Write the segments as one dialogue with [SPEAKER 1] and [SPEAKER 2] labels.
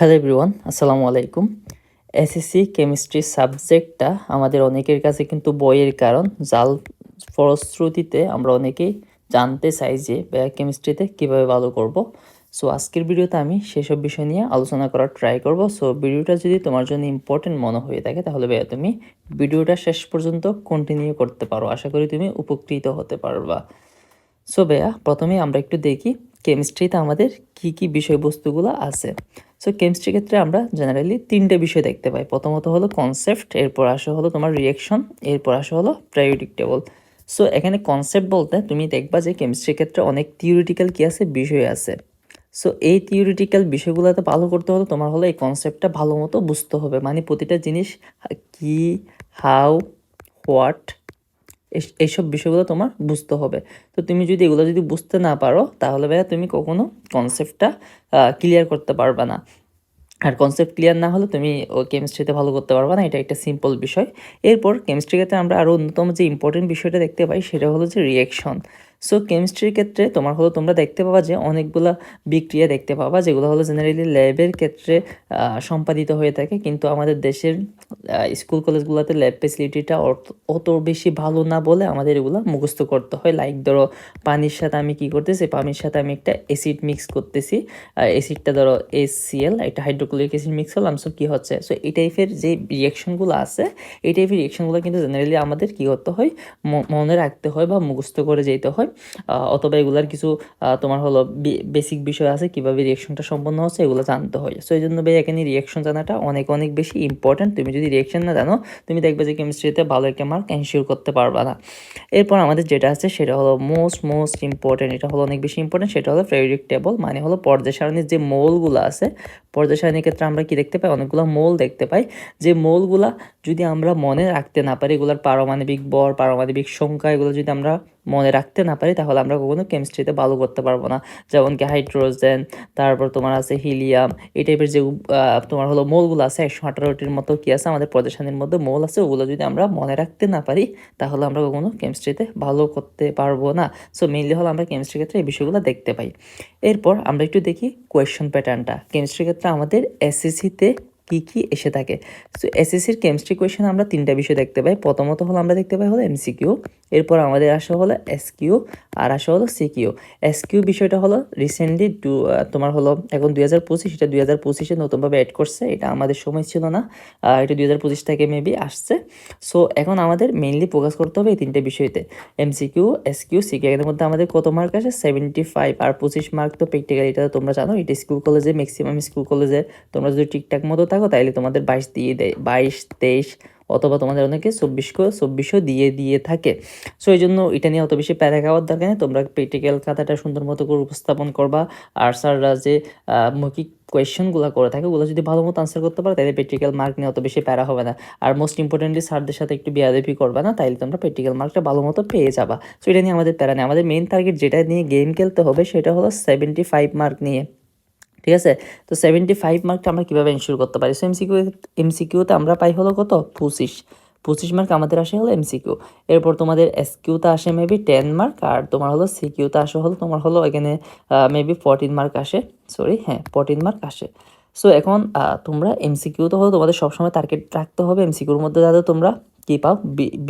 [SPEAKER 1] Hello everyone আসসালামু আলাইকুম SSC chemistry সাবজেক্টটা আমাদের অনেকের কাছে কিন্তু বইয়ের কারণ। জাল ফলশ্রুতিতে আমরা অনেকেই জানতে চাই যে কেমিস্ট্রিতে কীভাবে ভালো করব। সো আজকের ভিডিওতে আমি সেসব বিষয় নিয়ে আলোচনা করার ট্রাই করব। সো ভিডিওটা যদি তোমার জন্য ইম্পর্টেন্ট মনে হয়ে থাকে, তাহলে ভাইয়া তুমি ভিডিওটা শেষ পর্যন্ত কন্টিনিউ করতে পারো। আশা করি তুমি উপকৃত হতে পারবা। সো ভাইয়া, প্রথমে আমরা একটু দেখি কেমিস্ট্রিতে আমাদের কি কি বিষয়বস্তুগুলো আছে। সো কেমিস্ট্রি ক্ষেত্রে আমরা জেনারেলি তিনটে বিষয় দেখতে পাই। প্রথমত হলো কনসেপ্ট এরপর আসা হলো তোমার রিয়েকশন এরপর আসা হলো প্রায়োরিটিক টেবল সো এখানে কনসেপ্ট বলতে তুমি দেখবা যে কেমিস্ট্রির ক্ষেত্রে অনেক থিওরিটিক্যাল কী আছে? বিষয় আছে। সো এই থিওরিটিক্যাল বিষয়গুলোতে ভালো করতে হলে তোমার হলো এই কনসেপ্টটা ভালো মতো বুঝতে হবে। মানে প্রতিটা জিনিস কি হাউ হোয়াট এইসব বিষয়গুলো তোমার বুঝতে হবে। তো তুমি যদি এগুলো যদি বুঝতে না পারো, তাহলে ভাইয়া তুমি কখনো কনসেপ্টটা ক্লিয়ার করতে পারবে না। আর কনসেপ্ট ক্লিয়ার না হলে তুমি কেমিস্ট্রিতে ভালো করতে পারবে না। এটা একটা সিম্পল বিষয়। এরপর কেমিস্ট্রি ক্ষেত্রে আমরা আরও অন্যতম যে ইম্পর্টেন্ট বিষয়টা দেখতে পাই, সেটা হলো যে রিয়েকশন সো কেমিস্ট্রির ক্ষেত্রে তোমার হলো তোমরা দেখতে পাবা যে অনেকগুলা বিক্রিয়া দেখতে পাবা, যেগুলো হলো জেনারেলি ল্যাবের ক্ষেত্রে সম্পাদিত হয়ে থাকে। কিন্তু আমাদের দেশের স্কুল কলেজগুলোতে ল্যাব ফেসিলিটিটা অত বেশি ভালো না বলে আমাদের এগুলো মুখস্থ করতে হয়। লাইক ধরো, পানির সাথে আমি কি করতেছি? পানির সাথে আমি একটা অ্যাসিড মিক্স করতেছি। অ্যাসিডটা ধরো এসিএল একটা হাইড্রোক্লোরিক অ্যাসিড মিক্স হলাম। সো কী হচ্ছে? সো এই টাইপের যে রিয়াকশনগুলো আছে, এই টাইপের রিয়াকশনগুলো কিন্তু জেনারেলি আমাদের কী করতে হয়? মনে রাখতে হয় বা মুখস্থ করে যেতে হয়। অথবা এগুলার কিছু তোমার হলো বেসিক বিষয় আছে, কীভাবে রিয়াকশনটা সম্পন্ন হচ্ছে, এগুলো জানতে হয়। সো এই জন্য ভাই, এখানে রিয়াকশন জানাটা অনেক অনেক বেশি ইম্পর্ট্যান্ট তুমি যদি রিয়াকশন না জানো, তুমি দেখবে যে কেমিস্ট্রিতে ভালো একটা মার্ক এনশিওর করতে পারবা না। এরপর আমাদের যেটা আছে, সেটা হলো মোস্ট মোস্ট ইম্পর্ট্যান্ট এটা হলো অনেক বেশি ইম্পর্ট্যান্ট সেটা হলো ফেরিক টেবল মানে হলো পর্যায় সারণীর যে মৌলগুলো আছে, পর্যায় সারণীর ক্ষেত্রে আমরা কি দেখতে পাই? অনেকগুলো মোল দেখতে পাই। যে মোলগুলা যদি আমরা মনে রাখতে না পারি, এগুলোর পারমাণবিক বর পারমাণবিক সংখ্যা, এগুলো যদি আমরা মনে রাখতে না পারি, তাহলে আমরা কখনো কেমিস্ট্রিতে ভালো করতে পারব না। যেমন কি হাইড্রোজেন তারপর তোমার আছে হিলিয়াম এই টাইপের যে তোমার হলো মৌলগুলো আছে, একশো আঠারোটির মতো কি আছে, আমাদের প্রদর্শনীর মধ্যে মৌল আছে, ওগুলো যদি আমরা মনে রাখতে না পারি, তাহলে আমরা কখনো কেমিস্ট্রিতে ভালো করতে পারব না। সো মেইনলি হলো আমরা কেমিস্ট্রির ক্ষেত্রে এই বিষয়গুলো দেখতে পাই। এরপর আমরা একটু দেখি কোয়েশ্চন প্যাটার্নটা কেমিস্ট্রির ক্ষেত্রে আমাদের এসএসসিতে কি কি এসে থাকে। সো এসএসসির কেমিস্ট্রি কোয়েশন আমরা তিনটা বিষয় দেখতে পাই। প্রথমত হলো আমরা দেখতে পাই হলো এমসিকিউ এরপর আমাদের আসা হলো এসকিউ আর আসা হলো সিকিউ এসকিউ বিষয়টা হলো রিসেন্টলি তোমার হলো এখন দুই হাজার পঁচিশ, এটা দুই হাজার পঁচিশে নতুনভাবে অ্যাড করছে, এটা আমাদের সময় ছিল না এটা দুই হাজার পঁচিশ থেকে মেবি আসছে। সো এখন আমাদের মেইনলি ফোকাস করতে হবে এই তিনটে বিষয়তে। এমসিকিউ এসকিউ সিকিউ এর মধ্যে আমাদের কত মার্ক আসে সেভেন্টি ফাইভ আর পঁচিশ মার্ক তো প্র্যাকটিক্যাল এটা তোমরা জানো, এটা স্কুল কলেজে ম্যাক্সিমাম স্কুল কলেজে তোমরা যদি ঠিকঠাক মতো থাকো তাহলে তোমাদের বাইশ দিয়ে দেয় বাইশ, তেইশ অথবা তোমাদের অনেকে চব্বিশ চব্বিশও দিয়ে দিয়ে থাকে। সো এই জন্য এটা নিয়ে অত বেশি প্যারা খাওয়ার দরকার নেই। তোমরা প্র্যাকটিক্যাল খাতাটা সুন্দর মতো করে উপস্থাপন করবা। আর স্যাররা যে মৌখিক কোয়েশ্চেনগুলো করে থাকে, ওগুলো যদি ভালো মতো আনসার করতে পারো তাহলে প্র্যাকটিক্যাল মার্ক নিয়ে অত বেশি প্যারা হবে না। আর মোস্ট ইম্পর্টেন্টলি স্যারদের সাথে একটু বিয়াদেপি করবা না, তাইলে তোমরা প্র্যাকটিক্যাল মার্কটা ভালো মতো পেয়ে যাবা। সো এটা নিয়ে আমাদের প্যারা নেই। আমাদের মেইন টার্গেট যেটা নিয়ে গেম খেলতে হবে, সেটা হলো সেভেন্টি ফাইভ মার্ক নিয়ে। ঠিক আছে? তো সেভেন্টি ফাইভ মার্কটা আমরা কীভাবে এনশিওর করতে পারি? সো এমসিকিউ এমসিকিউতে আমরা পাই হলো কত? পঁচিশ। পঁচিশ মার্ক আমাদের আসে হলো এমসিকিউ এরপর তোমাদের এসকিউতে আসে মেবি টেন মার্ক আর তোমার হলো সিকিউতে আসে হলো, তোমার হলো এখানে মেবি ফোরটিন মার্ক আসে। সরি হ্যাঁ ফোরটিন মার্ক আসে। সো এখন তোমরা এমসিকিউ তো হলো তোমাদের সবসময় টার্গেট রাখতে হবে এমসিকিউর মধ্যে যাতে তোমরা কি পাও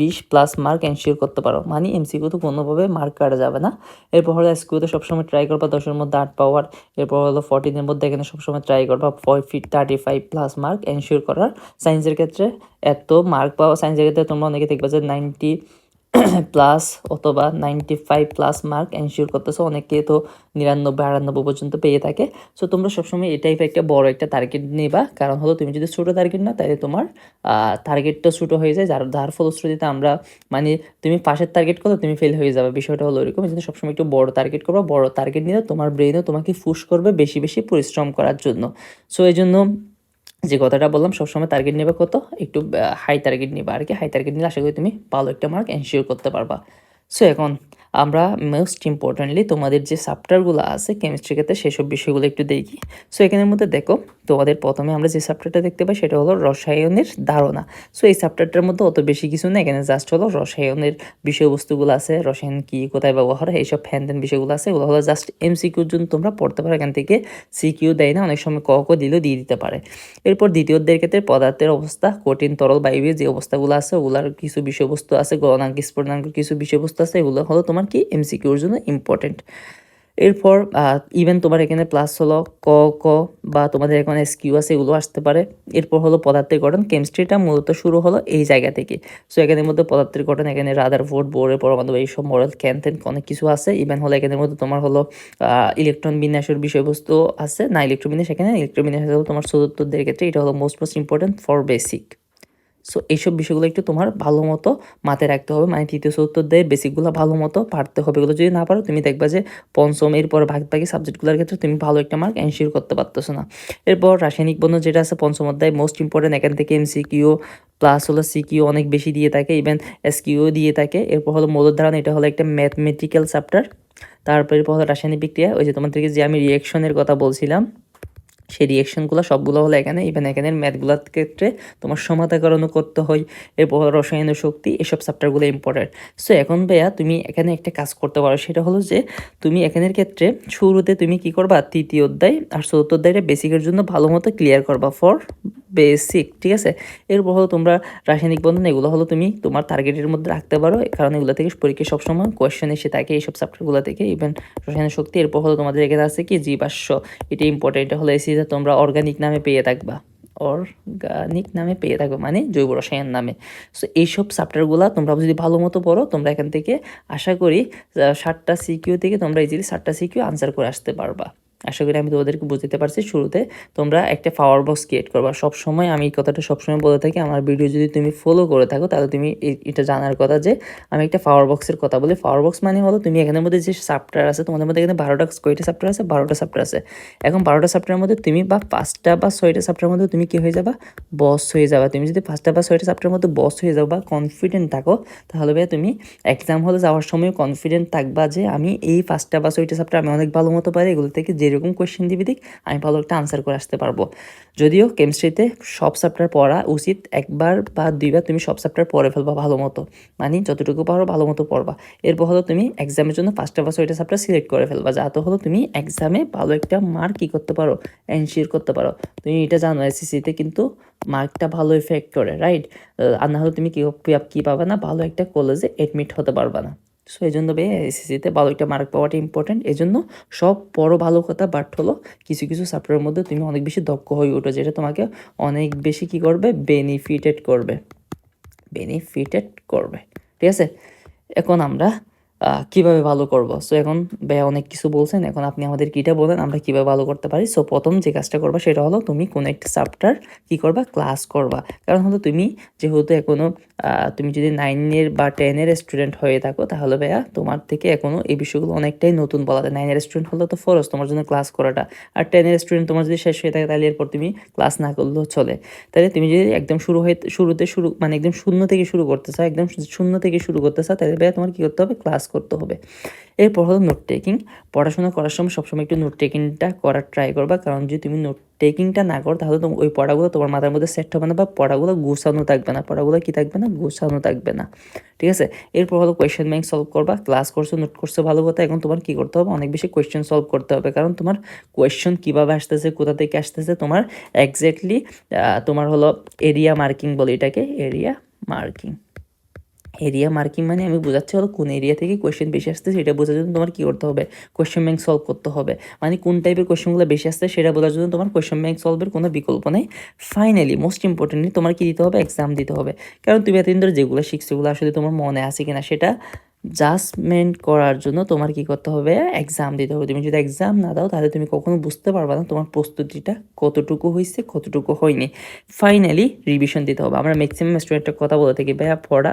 [SPEAKER 1] বিশ প্লাস মার্ক এনশিওর করতে পারো। মানে এমসিকিউ তো কোনোভাবে মার্ক কাটা যাবে না। এরপর হলো এসকিউতে সবসময় ট্রাই করবা দশের মধ্যে আট পাওয়ার এরপর হলো ফর্টিনের মধ্যে এখানে সবসময় ট্রাই করবা fit thirty five plus mark ensure করার। সায়েন্সের ক্ষেত্রে এত মার্ক পাওয়া সায়েন্সের ক্ষেত্রে তোমরা অনেকে দেখবে যে নাইনটি প্লাস অথবা ninety five plus mark ensure করতেছো অনেকে তো নিরানব্বই, আটানব্বই পর্যন্ত পেয়ে থাকে। সো তোমরা সবসময় এই টাইপের একটা বড় একটা টার্গেট নেবা। কারণ হলো, তুমি যদি ছোটো টার্গেট না তাহলে তোমার টার্গেটটা ছোটো হয়ে যায়। যার যার ফলশ্রুতিতে আমরা মানে তুমি পাশের টার্গেট করো তুমি ফেল হয়ে যাবে। বিষয়টা হলো এই জন্য সবসময় একটু বড় টার্গেট করবা। বড় টার্গেট নিলে তোমার ব্রেনও তোমাকে ফুস করবে বেশি বেশি পরিশ্রম করার জন্য। সো এই জন্য যে কথাটা বললাম, সবসময় টার্গেট নেবে কত? একটু হাই টার্গেট নেবে আর কি হাই টার্গেট নিলে আশা করি তুমি ভালো একটা মার্ক এনশিওর করতে পারবা। সো এখন আমরা মোস্ট ইম্পর্টেন্টলি তোমাদের যে চ্যাপ্টারগুলো আছে কেমিস্ট্রি ক্ষেত্রে সেসব বিষয়গুলো একটু দেখি। সো এখানের মধ্যে দেখো, তোমাদের প্রথমে আমরা যে চ্যাপ্টারটা দেখতে পাই সেটা হলো রসায়নের ধারণা। সো এই চ্যাপ্টারটার মধ্যে অত বেশি কিছু না এখানে জাস্ট হলো রসায়নের বিষয়বস্তুগুলো আছে, রসায়ন কি, কোথায় ব্যবহার হয়, এইসব ফ্যান দেন বিষয়গুলো আছে, ওগুলো হলো জাস্ট এমসিকিউর জন্য তোমরা পড়তে পারো, এখান থেকে সিকিউ দেয় না, অনেক সময় ক ক দিলেও দিয়ে দিতে পারে। এরপর দ্বিতীয় অধ্যায়ের ক্ষেত্রে পদার্থের অবস্থা, কঠিন, তরল বায়বীয় যে অবস্থাগুলো আছে, ওগুলার কিছু বিষয়বস্তু আছে গণনাঙ্ক স্ফুটনাঙ্ক কিছু বিষয়বস্তু আছে, এগুলো হলো তোমার কি? এমসিকিউর জন্য ইম্পর্টেন্ট এরপর ইভেন তোমার এখানে প্লাস হলো ক ক, বা তোমাদের এখানে এসকিউ আছে, এগুলো আসতে পারে। এরপর হলো পদার্থের গঠন কেমিস্ট্রিটা মূলত শুরু হলো এই জায়গা থেকে। সো এখানের মধ্যে পদার্থের গঠন এখানে রাদার ফোর্ড বোর্ডের পরমাণু, এইসব মডেল ক্যান্থেন অনেক কিছু আছে। ইভেন হলো এখানের মধ্যে তোমার হলো ইলেকট্রন বিন্যাসের বিষয়বস্তু আছে, না ইলেকট্রন বিন্যাস, এখানে ইলেকট্রন বিন্যাস তোমার চতুর্থদের ক্ষেত্রে, এটা হলো most most important for basic so এইসব বিষয়গুলো একটু তোমার ভালো মতো মাথায় রাখতে হবে। মানে তৃতীয়, চতুর্থ অধ্যায়ের বেসিকগুলো ভালো মতো পারতে হবে। এগুলো যদি না পারো, তুমি দেখবা যে পঞ্চম, এরপর ভাগ ভাগি সাবজেক্টগুলোর ক্ষেত্রে তুমি ভালো একটা মার্ক এনশিওর করতে পারতেছো না। এরপর রাসায়নিক বন্ধন যেটা আছে, পঞ্চম অধ্যায় মোস্ট ইম্পর্টেন্ট এখান থেকে এমসিকিউ প্লাস হলো সিকিউ অনেক বেশি দিয়ে থাকে ইভেন এসকিউ দিয়ে থাকে। এরপর হলো মৌলের ধারণা, এটা হলো একটা ম্যাথমেটিক্যাল চ্যাপ্টার তারপর হলো রাসায়নিক বিক্রিয়া। ওই যে তোমাদেরকে যে আমি রিয়েকশনের কথা বলছিলাম সেই রিয়েকশনগুলো সবগুলো হলো এখানে ইভেন এখানের ম্যাথগুলোর ক্ষেত্রে তোমার সমাধাকরণও করতে হয়, এরপর রসায়ন শক্তি, এসব চ্যাপ্টারগুলো ইম্পর্টেন্ট সো এখন ভাইয়া তুমি এখানে একটা কাজ করতে পারো, সেটা হলো যে তুমি এখানের ক্ষেত্রে শুরুতে তুমি কি করবা? তৃতীয় অধ্যায় আর চতুর্থ অধ্যায়টা বেসিকের জন্য ভালো মতো ক্লিয়ার করবা ফর বেসিক ঠিক আছে? এরপর হলো তোমরা রাসায়নিক বন্ধন, এগুলো হলো তুমি তোমার টার্গেটের মধ্যে রাখতে পারো, কারণ এগুলো থেকে পরীক্ষা সবসময় কোয়েশ্চেন এসে থাকে এইসব চ্যাপ্টারগুলো থেকে ইভেন রসায়ন শক্তি, এরপর হলো তোমাদের এখানে আছে কি? জীবাশ্ম এটা ইম্পর্টেন্ট এটা হলো এসি যে তোমরা অর্গানিক নামে পেয়ে থাকবা। অর্গানিক নামে পেয়ে থাকবে মানে জৈব রসায়ন নামে। সো এইসব চ্যাপ্টারগুলো তোমরা যদি ভালো মতো পড়ো, তোমরা এখান থেকে আশা করি ষাটটা সিকিউ থেকে তোমরা ইজিলি ষাটটা সিকিউ আনসার করে আসতে পারবা। আশা করি আমি তোমাদেরকে বুঝতে পারছি শুরুতে। তোমরা একটা পাওয়ার বক্স ক্রিয়েট করবা। সব সময় আমি এই কথাটা সবসময় বলে থাকি, আমার ভিডিও যদি তুমি ফলো করে থাকো, তাহলে তুমি এটা জানার কথা যে আমি একটা পাওয়ার বক্সের কথা বলি। পাওয়ার বক্স মানে হলো তুমি এখানের মধ্যে যে চ্যাপ্টার আছে, তোমাদের মধ্যে এখানে বারোটা কয়টা চ্যাপ্টার আছে? বারোটা চ্যাপ্টার আছে। এখন বারোটা চ্যাপ্টারের মধ্যে তুমি বা পাঁচটা বা ছয়টা চ্যাপ্টারের মধ্যে তুমি কি হয়ে যাবা? বস হয়ে যাবা। তুমি যদি পাঁচটা বা ছয়টা চ্যাপ্টারের মধ্যে বস হয়ে যাও বা কনফিডেন্ট থাকো, তাহলে ভাই তুমি এক্সাম হলে যাওয়ার সময় কনফিডেন্ট থাকবা যে আমি এই পাঁচটা বা ছয়টা চ্যাপ্টার আমি অনেক ভালো মতো পারি, এগুলো থেকে যেরকম কোয়েশ্চেন দিবি দিক আমি ভালো একটা আনসার করে আসতে পারব। যদিও কেমিস্ট্রিতে সব চ্যাপ্টার পড়া উচিত, একবার বা দুইবার তুমি সব চ্যাপ্টার পড়ে ফেলবা ভালো মতো। মানে যতটুকু পারো ভালো মতো পড়বা। এরপর হলো তুমি এক্সামের জন্য পাঁচটা বা ছয়টা চ্যাপ্টার সিলেক্ট করে ফেলবা, যাতে হলো তুমি এক্সামে ভালো একটা মার্ক কী করতে পারো এনশিওর করতে পারো। তুমি এটা জানো এসএসসিতে কিন্তু মার্কটা ভালো এফেক্ট করে রাইট আর না হলে তুমি কী কী পাবে না, ভালো একটা কলেজে এডমিট হতে পারবা না। সো এই জন্য ভাই এসএসসিতে ভালো একটা মার্ক পাওয়াটা ইম্পর্টেন্ট এই জন্য সব বড় ভালো কথা বাট হলো। কিছু কিছু সাপ্টারের মধ্যে তুমি অনেক বেশি দক্ষ হয়ে ওঠো যেটা তোমাকে অনেক বেশি কি করবে? বেনিফিটেড করবে। বেনিফিটেড করবে। ঠিক আছে? এখন আমরা কীভাবে ভালো করব? সো এখন ভাইয়া অনেক কিছু বলছেন, এখন আপনি আমাদের কিটা বলেন, আমরা কীভাবে ভালো করতে পারি। সো প্রথম যে কাজটা করবা সেটা হলো তুমি কোনো একটা চ্যাপ্টার কি করবা? ক্লাস করবা। কারণ হলো তুমি যেহেতু এখনও তুমি যদি নাইনের বা টেনের স্টুডেন্ট হয়ে থাকো, তাহলে ভাইয়া তোমার থেকে এখনও এই বিষয়গুলো অনেকটাই নতুন বলা যায়। নাইনের স্টুডেন্ট হলে তো ফরজ তোমার জন্য ক্লাস করাটা। আর টেনের স্টুডেন্ট তোমার যদি শেষ হয়ে থাকে, তাহলে এরপর তুমি ক্লাস না করলেও চলে। তাহলে তুমি যদি একদম শুরু হয়ে, শুরুতে শুরু মানে একদম শূন্য থেকে শুরু করতে চাও, একদম শূন্য থেকে শুরু করতে চাও, তাহলে ভাইয়া তোমার কী করতে হবে? ক্লাস করতে হবে। এরপর হলো নোট টেকিং পড়াশোনা করার সময় সবসময় একটু নোট টেকিংটা করার ট্রাই করবা। কারণ যদি তুমি নোট টেকিংটা না করো, তাহলে ওই পড়াগুলো তোমার মাথার মধ্যে সেট হবে না বা পড়াগুলো গোছানো থাকবে না। পড়াগুলো কি থাকবে না? গুছানো থাকবে না। ঠিক আছে? এরপর হলো কোয়েশ্চেন ব্যাংক সলভ করবা। ক্লাস করছ নোট করছ, ভালো কথা। এখন তোমার কি করতে হবে? অনেক বেশি কোয়েশ্চেন সলভ করতে হবে। কারণ তোমার কোয়েশ্চেন কীভাবে আসতেছে, কোথা থেকে আসতেছে, তোমার এক্স্যাক্টলি তোমার হলো এরিয়া মার্কিং বলে এটাকে এরিয়া মার্কিং এরিয়া মার্কিং মানে আমি বোঝাচ্ছি হলো কোন এরিয়া থেকে কোয়েশ্চেন বেশি আসছে সেটা বোঝার জন্য তোমার কী করতে হবে? কোয়েশ্চেন ব্যাংক সলভ করতে হবে। মানে কোন টাইপের কোয়েশ্চেনগুলো বেশি আসছে সেটা বোঝার জন্য তোমার কোয়েশ্চেন ব্যাংক সলভের কোনো বিকল্প নেই। ফাইনালি মোস্ট ইম্পর্টেন্টলি তোমার কি দিতে হবে? এক্সাম দিতে হবে। কারণ তুমি এতদিন ধরে যেগুলো শিখছো ওগুলো আসলে তোমার মনে আছে কিনা সেটা জাজমেন্ট করার জন্য তোমার কি করতে হবে? এক্সাম দিতে হবে। তুমি যদি এক্সাম না দাও, তাহলে তুমি কখনো বুঝতে পারবে না তোমার প্রস্তুতিটা কতটুকু হয়েছে কতটুকু হয়নি। ফাইনালি রিভিশন দিতে হবে। আমরা ম্যাক্সিমাম স্টুডেন্টের কথা বলে থাকি, ভাইয়া, পড়া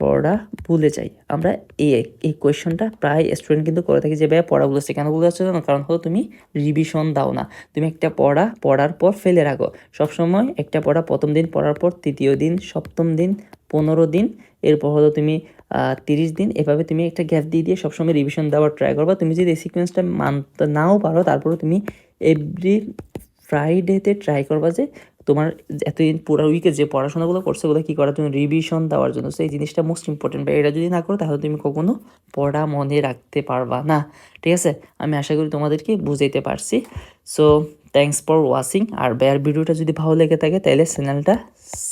[SPEAKER 1] পড়া ভুলে যাই। আমরা এই এই কোয়েশনটা প্রায় স্টুডেন্ট কিন্তু করে থাকি যে ভাই পড়া ভুলেছে কেন ভুলে যাচ্ছে না কারণ হলো তুমি রিভিশন দাও না। তুমি একটা পড়া, পড়ার পর ফেলে রাখো সবসময় একটা পড়া প্রথম দিন, পড়ার পর তৃতীয় দিন, সপ্তম দিন, পনেরো দিন, এরপর হলো তুমি তিরিশ দিন, এভাবে তুমি একটা গ্যাপ দিয়ে দিয়ে সবসময় রিভিশন দেওয়ার ট্রাই করবা। তুমি যদি এই সিকোয়েন্সটা মানতে নাও পারো তারপরে তুমি এভরি ফ্রাইডেতে ট্রাই করবা যে তোমার এতদিন পুরো উইকে যে পড়াশোনাগুলো করছে ওগুলো কী করা? তুমি রিভিশন দেওয়ার জন্য। সেই জিনিসটা মোস্ট ইম্পর্টেন্ট বা এটা যদি না করো, তাহলে তুমি কখনো পড়া মনে রাখতে পারবা না। ঠিক আছে? আমি আশা করি তোমাদেরকে বুঝাইতে পারছি। সো থ্যাংকস ফর ওয়াচিং আর বেয়ার ভিডিওটা যদি ভালো লেগে থাকে, তাহলে চ্যানেলটা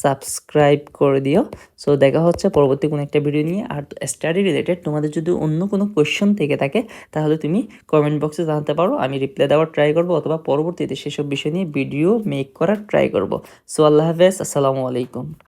[SPEAKER 1] সাবস্ক্রাইব করে দিও। সো দেখা হচ্ছে পরবর্তী কোনো একটা ভিডিও নিয়ে। আর স্টাডি রিলেটেড তোমাদের যদি অন্য কোনো কোয়েশ্চন থেকে থাকে, তাহলে তুমি কমেন্ট বক্সে জানাতে পারো। আমি রিপ্লাই দেওয়ার ট্রাই করব, অথবা পরবর্তীতে সেসব বিষয় নিয়ে ভিডিও মেক করার ট্রাই করব। সো আল্লাহ হাফেজ, আসসালামু আলাইকুম।